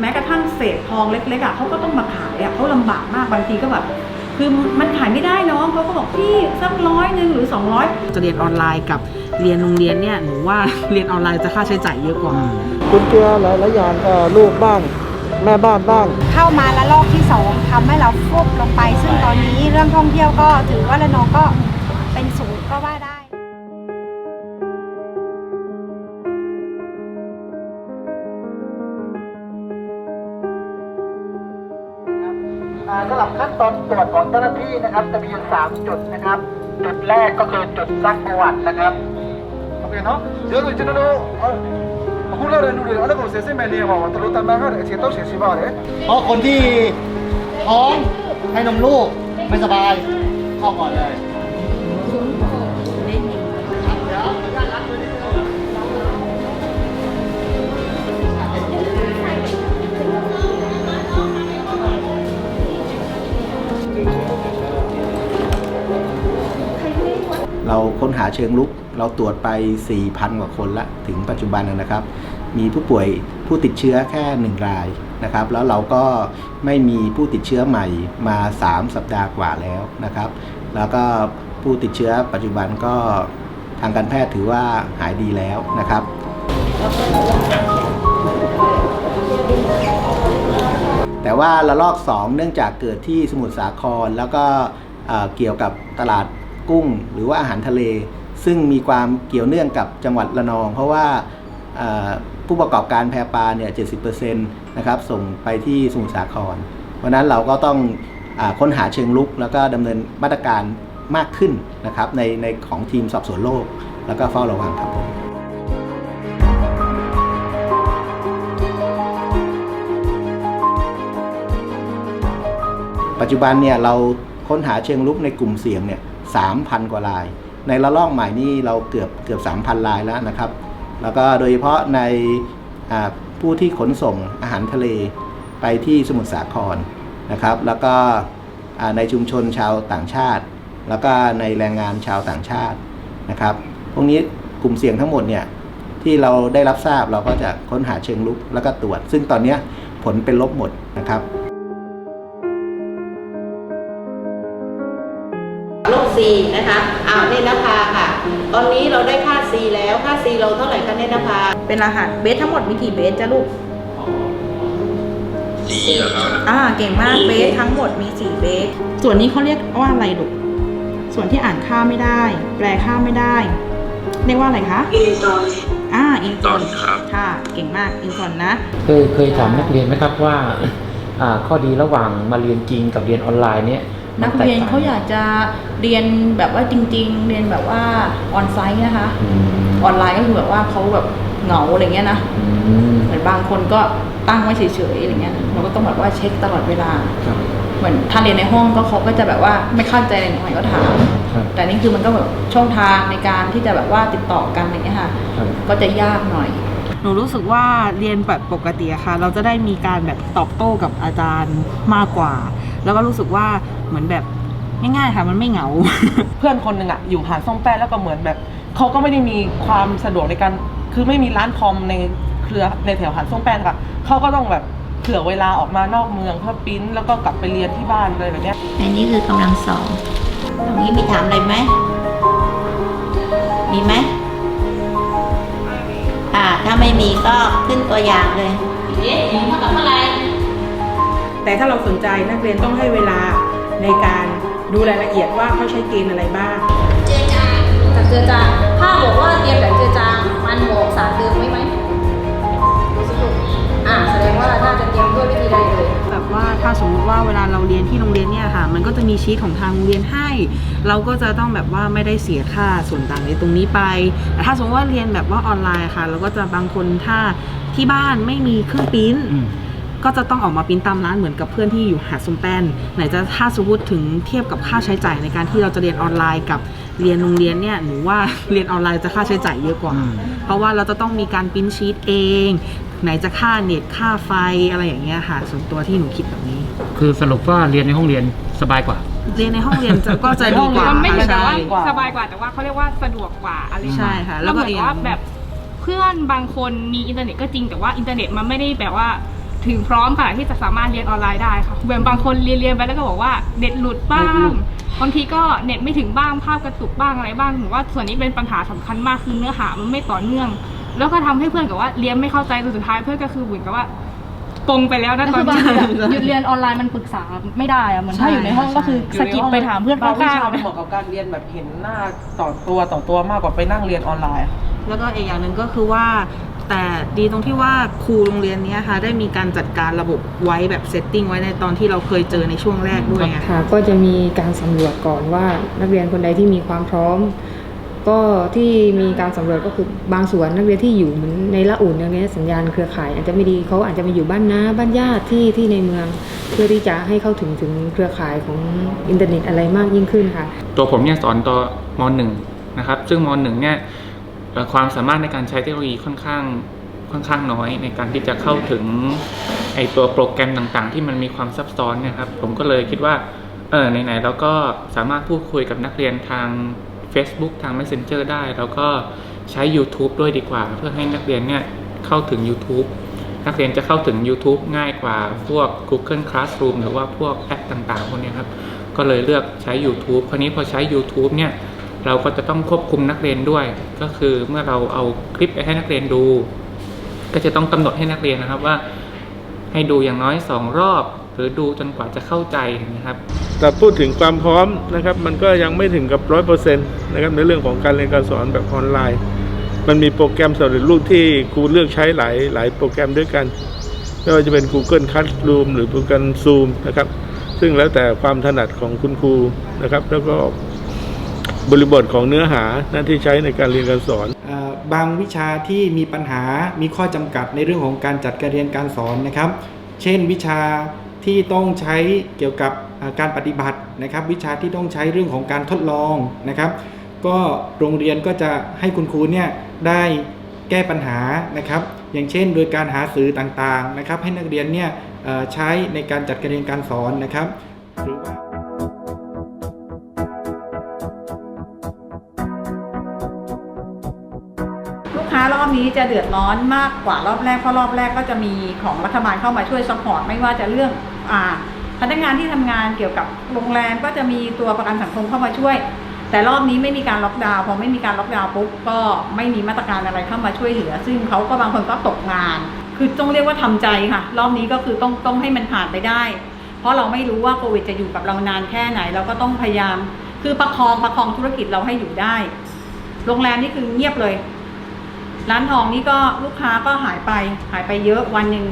แม้กระทั่งเศษทองเล็กๆอะเขาก็ต้องมาขายอะเขาลำบากมากบางทีก็แบบคือมันขายไม่ได้น้องเขาก็บอกพี่สักร้อยหนึ่งหรือ 200 จะเรียนออนไลน์กับเรียนโรงเรียนเนี่ยหนูว่าเรียนออนไลน์จะค่าใช้จ่ายเยอะกว่ากุญแจหลายหลายๆอย่างเอ่อลูกบ้าง แม่บ้านบ้าง เข้ามาแล้วรอบที่สองทำให้เราฟุบลงไป ซึ่งตอนนี้เรื่องท่องเที่ยวก็ถือว่าระนองก็เป็นศูนย์ก็ว่าได้ สำหรับขั้นตอนตรวจของเจ้าหน้าที่นะครับ จะมีอยู่สามจุดนะครับ จุดแรกก็คือจุดซักประวัตินะครับโอเคเนาะเดี๋ยวเราจะดูคุณเราเรื่องนู่นเลยอะไรผมเสียสินไปเรียบอกว่าตลอดตามมาก็เสียต้องเสียชีวิตเลยเพราะคนที่ท้องให้นมลูกไม่สบายเข้ก่อนเลย เราค้นหาเชิงลุก เราตรวจไป 4,000 กว่าคนละถึงปัจจุบันนะครับ มีผู้ป่วยผู้ติดเชื้อแค่ 1 รายนะครับ แล้วเราก็ไม่มีผู้ติดเชื้อใหม่มา 3 สัปดาห์กว่าแล้วนะครับ แล้วก็ผู้ติดเชื้อปัจจุบันก็ทางการแพทย์ถือว่าหายดีแล้วนะครับแต่ว่าระลอก 2 เนื่องจากเกิดที่สมุทรสาคร แล้วก็เอ่อเกี่ยวกับตลาด กุ้ง หรือว่าอาหารทะเล ซึ่งมีความเกี่ยวเนื่องกับจังหวัดระนอง เพราะว่าผู้ประกอบการแพปลาเนี่ย 70%นะครับส่งไปที่สมุทรสาคร เพราะนั้นเราก็ต้องอค้นหาเชิงลุก แล้วก็ดำเนินมาตรการมากขึ้นนะครับในในของทีมสอบสวนโรคแล้วก็เฝ้าระวังครับผมปัจจุบันเนี่ยเราค้นหาเชิงลุกในกลุ่มเสี่ยงเนี่ย สามพันกว่าราย ในระลอกใหม่นี่เราเกือบเกือบสามพันรายแล้วนะครับ แล้วก็โดยเฉพาะในผู้ที่ขนส่งอาหารทะเลไปที่สมุทรสาครนะครับ แล้วก็ในชุมชนชาวต่างชาติ แล้วก็ในแรงงานชาวต่างชาตินะครับ พวกนี้กลุ่มเสี่ยงทั้งหมดเนี่ยที่เราได้รับทราบเราก็จะค้นหาเชิงลุกแล้วก็ตรวจ ซึ่งตอนนี้ผลเป็นลบหมดนะครับ นะคะอ้าวเนตรนภาค่ะ ตอนนี้เราได้ค่าซีแล้วค่าซีเราเท่าไหร่คะเนตรนภาเป็นอาหารเบสทั้งหมดมีกี่เบสจ้ะลูกอ่าเก่งมากเบสทั้งหมดมีสี่เบส ส่วนนี้เขาเรียกว่าอะไรลูก ส่วนที่อ่านค่าไม่ได้ แปลค่าไม่ได้ เรียกว่าอะไรคะ อินตอนอ่าอินตอนครับ ค่ะ เก่งมากอินตอนนะ เคยเคยถามนักเรียนไหมครับว่าอ่าข้อดีระหว่างมาเรียนจริงกับเรียนออนไลน์เนี่ยมั นักแตเรียนต่งเขาอยากจะเรียนแบบว่าจริง ๆ เรียนแบบว่าออนไซต์นะคะอืมออนไลน์ก็คือแบบว่าเขาแบบเหงาอะไรเงี้ยนะอืมเหมือนบางคนก็ตั้งไว้เฉยๆอะไรเงี้ยเราก็ต้องแบบว่าเช็คตลอดเวลาครับเหมือนถ้าเรียนในห้องก็เขาก็จะแบบว่าไม่เข้าใจอะไรหน่อยก็ถามครับแต่นี่คือมันก็แบบช่องทางในการที่จะแบบว่าติดต่อกันอะไรเงี้ยค่ะครับก็จะยากหน่อยหนูรู้สึกว่าเรียนแบบปกติอะค่ะ เราจะได้มีการแบบตอบโต้กับอาจารย์มากกว่า แล้วก็รู้สึกว่าเหมือนแบบง่ายๆค่ะมันไม่เหงา เพื่อนคนหนึ่งอะอยู่หาดส้มแป้นแล้วก็เหมือนแบบเขาก็ไม่ได้มีความสะดวกในการคือไม่มีร้านคอมในเครือในแถวหาดส้มแป้นค่ะเขาก็ต้องแบบเผื่อเวลาออกมานอกเมืองเพื่อปริ้นแล้วก็กลับไปเรียนที่บ้านอะไรแบบเนี้ยอันนี้คือกำลังสองตรงนี้มีถามอะไรไหมมีไหมอ่าถ้าไม่มีก็ขึ้นตัวอย่างเลยเอ๊ะหญิงเท่ากับเท่าไหร่ แต่ถ้าเราสนใจนักเรียนต้องให้เวลาในการดูรายละเอียดว่าเขาใช้เกณฑ์อะไรบ้างจากเจือจางถ้าบอกว่าเตรียมแบบเจือจางมันบอกสารเดิมไว้ไหมดูสิลูกอ่าแสดงว่าน่าจะเตรียมด้วยวิธีใดเลยแบบว่าถ้าสมมุติว่าเวลาเราเรียนที่โรงเรียนเนี่ยค่ะ มันก็จะมีชีทของทางโรงเรียนให้ เราก็จะต้องแบบว่าไม่ได้เสียค่าส่วนต่างในตรงนี้ไปแต่ถ้าสมมติว่าเรียนแบบว่าออนไลน์ค่ะ เราก็จะบางคนถ้าที่บ้านไม่มีเครื่องปริ้นอืม ก็จะต้องออกมาปริ้นตามร้านเหมือนกับเพื่อนที่อยู่หาดซุมแป้น ไหนจะถ้าสมมติถึงเทียบกับค่าใช้จ่ายในการที่เราจะเรียนออนไลน์กับเรียนโรงเรียนเนี่ยหนูว่าเรียนออนไลน์จะค่าใช้จ่ายเยอะกว่าอืมเพราะว่าเราจะต้องมีการปริ้นชีตเอง ไหนจะค่าเน็ตค่าไฟอะไรอย่างเงี้ยค่ะส่วนตัวที่หนูคิดแบบนี้ คือสรุปว่าเรียนในห้องเรียนสบายกว่า เรียนในห้องเรียนจะก็จะดีกว่ามันไม่ค่ะเหมือนกับใช่ว่ากว่าสบายกว่าแต่ว่าเขาเรียกว่าสะดวกกว่าอะไรอย่างใช่เงี้ยค่ะ แล้แล้ววเหก็มือนอีกว่าแบบเพื่อนบางคนมีอินเทอร์เน็ตก็จริงแต่ว่าอินเทอร์เน็ตมันไม่ได้แบบว่า ถึงพร้อมค่ะที่จะสามารถเรียนออนไลน์ได้ค่ะเหมือนบางคนเรียนเรียนไปแล้วก็บอกว่าเน็ตหลุดบ้างบางทีก็เน็ตไม่ถึงบ้างภาพกระตุกบ้างอะไรบ้างหนูว่าส่วนนี้เป็นปัญหาสำคัญมากคือเนื้อหามันไม่ต่อเนื่อง แล้วก็ทำให้เพื่อนกับว่าเรียนไม่เข้าใจจนสุดท้ายเพื่อนก็คือเหมือนกับว่าปงไปแล้วนะตอนนี้หยุดเรียนออนไลน์มันปรึกษาไม่ได้อะเหมือนถ้าอยู่ในห้องก็คือสกิปไปถามเพื่อนบางวิข้างชาๆมันเหมาะกับการเรียนแบบเห็นหน้าต่อตัวต่อตัวมากกว่าไปนั่งเรียนออนไลน์ แล้วก็อีกอย่างหนึ่งก็คือว่า แต่ดีตรงที่ว่าครูโรงเรียนเนี้ยค่ะ ได้มีการจัดการระบบไว้แบบเซตติ้งไว้ในตอนที่เราเคยเจอในช่วงแรกด้วยไงค่ะก็จะมีการสำรวจก่อนว่านักเรียนคนใดที่มีความพร้อม ก็ที่มีการสำรวจก็คือบางส่วนนักเรียนที่อยู่เหมือนในละอุ่นอย่างเงี้ยสัญญาณเครือข่าย อาจจะไม่ดีเขาอาจจะมาอยู่บ้านน้าบ้านญาติที่ที่ในเมือง เพื่อที่จะให้เข้าถึงถึงเครือข่ายของอินเทอร์เน็ตอะไรมากยิ่งขึ้นค่ะ ตัวผมเนี่ยสอนตัวมหนึ่งนะครับซึ่งมหนึ่งเนี่ยเอ่อ ความสามารถในการใช้เทคโนโลยีค่อนข้างค่อนข้างน้อยในการที่จะเข้าถึงไอตัวโปรแกรมต่างๆ ที่มันมีความซับซ้อนเนี่ยครับ ผมก็เลยคิดว่าเออไหนๆเราก็สามารถพูดคุยกับนักเรียนทาง Facebook ทาง Messenger ได้ แล้วก็ใช้ YouTube ด้วยดีกว่า เพื่อให้นักเรียนเนี่ยเข้าถึง YouTube นักเรียนจะเข้าถึง YouTube ง่ายกว่าพวก Google Classroom หรือว่าพวกแอปต่างๆพวกนี้ครับ ก็เลยเลือกใช้ YouTube คราวนี้พอใช้ YouTube เนี่ย เราก็จะต้องควบคุมนักเรียนด้วย ก็คือเมื่อเราเอาคลิปไปให้นักเรียนดู ก็จะต้องกำหนดให้นักเรียนนะครับว่า ให้ดูอย่างน้อยสองรอบ หรือดูจนกว่าจะเข้าใจนะครับแต่พูดถึงความพร้อมนะครับ มันก็ยังไม่ถึงกับร้อยเปอร์เซ็นต์นะครับในเรื่องของการเรียนการสอนแบบออนไลน์ มันมีโปรแกรมสำเร็จรูปที่ครูเลือกใช้หลายหลายโปรแกรมด้วยกันไม่ว่าจะเป็น Google Classroom หรือโปรแกรม Zoom นะครับ ซึ่งแล้วแต่ความถนัดของคุณครูนะครับ แล้วก็ บริบทของเนื้อหาหน้าที่ใช้ในการเรียนการสอน บางวิชาที่มีปัญหามีข้อจำกัดในเรื่องของการจัดการเรียนการสอนนะครับ เช่นวิชาที่ต้องใช้เกี่ยวกับการปฏิบัตินะครับ วิชาที่ต้องใช้เรื่องของการทดลองนะครับ ก็โรงเรียนก็จะให้คุณครูเนี่ยได้แก้ปัญหานะครับ อย่างเช่น โดยการหาสื่อต่างๆนะครับ ให้นักเรียนเนี่ยใช้ในการจัดการเรียนการสอนนะครับหรือว่า นี้จะเดือดร้อนมากกว่ารอบแรกเพราะรอบแรกก็จะมีของรัฐบาลเข้ามาช่วยซัพพอร์ตไม่ว่าจะเรื่องอ่าพนักงานที่ทำงานเกี่ยวกับโรงแรมก็จะมีตัวประกันสังคมเข้ามาช่วย แต่รอบนี้ไม่มีการล็อกดาวน์พอไม่มีการล็อกดาวน์ปุ๊บก็ไม่มีมาตรการอะไรเข้ามาช่วยเหลือ ซึ่งเขาก็บางคนก็ตกงาน คือต้องเรียกว่าทำใจค่ะ รอบนี้ก็คือต้องต้องให้มันผ่านไปได้ เพราะเราไม่รู้ว่าโควิดจะอยู่กับเรานานแค่ไหน เราก็ต้องพยายาม คือประคองประคองธุรกิจเราให้อยู่ได้ โรงแรมนี่คือเงียบเลย ร้านทองนี่ก็ลูกค้าก็หายไปหายไปเยอะวันหนึ่ง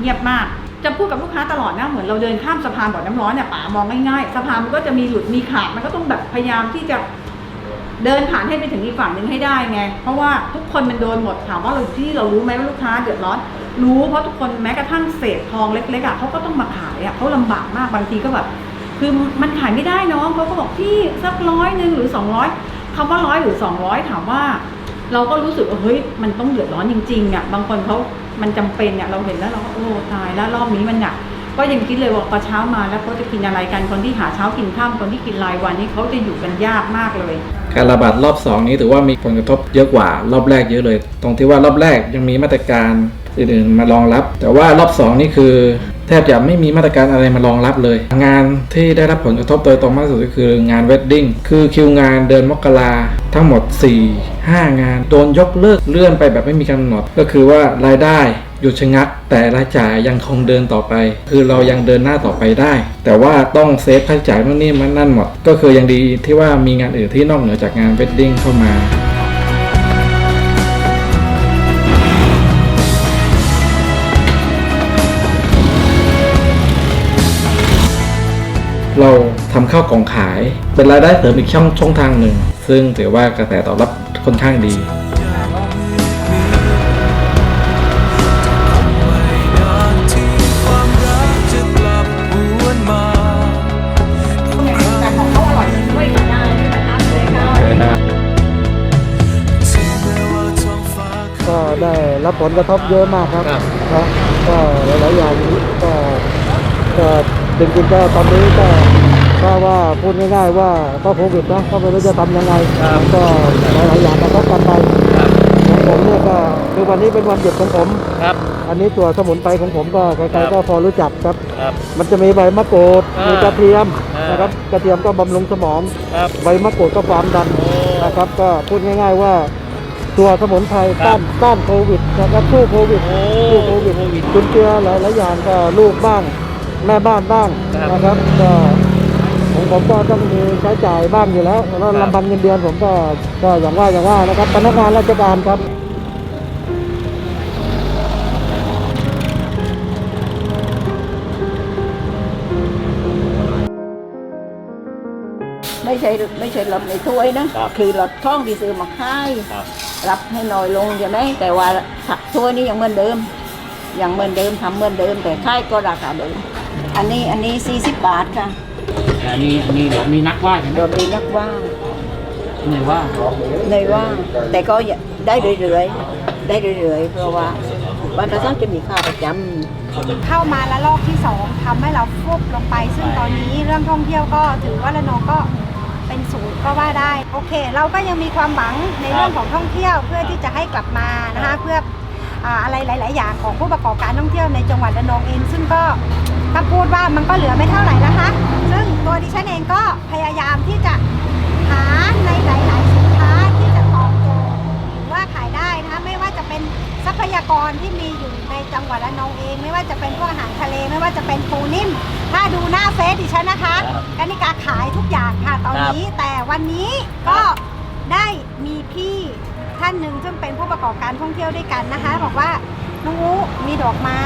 เงียบมาก จะพูดกับลูกค้าตลอดนะเหมือนเราเดินข้ามสะพานบ่อน้ำร้อนเนี่ยป๋ามองง่ายๆสะพานมันก็จะมีหลุดมีขาดมันก็ต้องแบบพยายามที่จะเดินผ่านให้ไปถึงอีกฝั่งหนึ่งให้ได้ไง เพราะว่าทุกคนมันโดนหมดถามว่าเราที่เรารู้ไหมว่าลูกค้าเดือดร้อน รู้เพราะทุกคนแม้กระทั่งเศษทองเล็กๆอะเขาก็ต้องมาขายอะเขาลำบากมากบางทีก็แบบคือมันขายไม่ได้น้องเขาก็บอกพี่สักร้อยหนึ่งหรือสองร้อยคำว่าร้อยหรือสองร้อยถามว่า เราก็รู้สึกว่าเฮ้ยมันต้องเดือดร้อนจริงๆอะบางคนเขามันจำเป็นเนี่ยเราเห็นแล้วเราก็โอ้ตายแล้วรอบนี้มันหนักก็ยังคิดเลยว่าพอเช้ามาแล้วเขาจะกินอะไรกันคนที่หาเช้ากินข้ามคนที่กินรายวันนี่เขาจะอยู่กันยากมากเลย การระบาดรอบ2นี้ถือว่ามีผลกระทบเยอะกว่ารอบแรกเยอะเลย ตรงที่ว่ารอบแรกยังมีมาตรการอื่นๆมารองรับ แต่ว่ารอบ2นี่คือ แทบจะไม่มีมาตรการอะไรมารองรับเลย งานที่ได้รับผลกระทบโดยตรงมากที่สุดก็คืองานเวดดิ้งคือคิวงานเดือนมกราทั้งหมด 4 5 งาน โดนยกเลิกเลื่อนไปแบบไม่มีกำหนด ก็คือว่ารายได้หยุดชะงัก แต่รายจ่ายยังคงเดินต่อไป คือเรายังเดินหน้าต่อไปได้ แต่ว่าต้องเซฟค่าใช้จ่ายนู่นนี่มันนั่นหมด ก็คือยังดีที่ว่ามีงานอื่นที่นอกเหนือจากงานเวดดิ้งเข้ามา เราทำข้าวกล่องขาย เป็นรายได้เสริมอีกช่องช่องทางหนึ่ง ซึ่งถือว่ากระแสตอบรับค่อนข้างดีแต่ของเขาอร่อยด้วยกันได้เลยค่ะก็ได้รับผลกระทบเยอะมากครับครับ ก็หลายๆอย่างก็ก็จริงๆก็ตอนนี้ก็ ก็ว่าพูดง่ายๆว่าก็โควิดนะก็ไม่รู้จะทำยังไงก็หลายๆอย่างกระทบกันไปของผมเนี่ยก็คือวันนี้เป็นวันหยุดของผมครับ อันนนี้ตัวสมุนไพรของผมก็ใครๆก็พอรู้จักครับครับมันจะมีใบมะกรูดอ่ามีมีกระเทียมอ่านนะครับกระเทียมก็บำรุงสมองครับใบมะกรูดก็ความดันนะครับก็พูดง่าย ๆว่าตัวสมุนไพรครัต้าบนต้านโควิดนะครับสู้โควิดสู้โควิดจุนเจือหลายๆอย่างก็ลูกบ้าง แม่บ้านบ้างนะครับก็ ผมผมก็ต้องมีใช้จ่ายบ้างอยู่แล้วแล้วลำพังเงินเดือนผมก็ก็อย่างว่าอย่างว่านะครับพนักงานราชการครับไม่ใช่ไม่ใช่ลดในถ้วยนะคือลดท่องที่ซื้อมาค่ายรับให้น้อยลงใช่ไหมแต่ว่าถ้วยนี้ยังเหมือนเดิมยังเหมือนเดิมทำเหมือนเดิมแต่ค่ายก็ราคาเดิม อันนี้อันนี้40บาทค่ะ อันนี้อันนี้เดี๋ยวมีนักว่าใช่ไหมโดยมีนักว่างไหนว่าในว่างแต่ก็อย่าได้เรื่อยๆ ได้เรื่อยๆ เพราะว่าบ้านประชาจะมีค่าประจำเข้ามาแล้วรอบที่สองทำให้เราฟุบลงไป ซึ่งตอนนี้เรื่องท่องเที่ยวก็ถือว่าระนองก็เป็นศูนย์ก็ว่าได้โอเค เราก็ยังมีความหวังในเรื่องของท่องเที่ยวเพื่อที่จะให้กลับมานะคะเพื่ออ่าอะไรหลาย ๆ อย่างของผู้ประกอบการท่องเที่ยวในจังหวัดระนองเองซึ่งก็ถ้าพูดว่ามันก็เหลือไม่เท่าไหร่นะคะซึ่ง ตัวดิฉันเองก็พยายามที่จะหาในหลาย ๆ สินค้าที่จะตอบโจทย์หรือว่าขายได้นะคะไม่ว่าจะเป็นทรัพยากรที่มีอยู่ในจังหวัดระนองเอง ไม่ว่าจะเป็นพวกอาหารทะเล ไม่ว่าจะเป็นปูนิ่ม ถ้าดูหน้าเฟซดิฉันนะคะกนิกาขายทุกอย่างค่ะตอนนี้ แต่วันนี้ก็ได้มีพี่ท่านหนึ่งซึ่งเป็นผู้ประกอบการท่องเที่ยวด้วยกันนะคะ บอกว่าน้องอูมีดอกไม้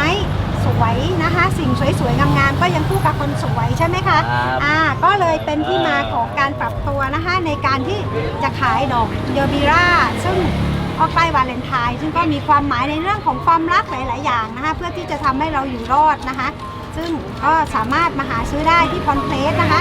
สวยนะคะ สิ่งสวยๆงามๆก็ยังคู่กับคนสวยใช่ไหมคะครับอ่าก็เลยเป็นที่มาของการปรับตัวนะคะในการที่จะขายดอกเยอบิราซึ่งออกใกล้วาเลนไทน์ซึ่งก็มีความหมายในเรื่องของความรักหลาย ๆ อย่างนะคะเพื่อที่จะทำให้เราอยู่รอดนะคะ ซึ่งก็สามารถมาหาซื้อได้ที่พรเพลสนะคะ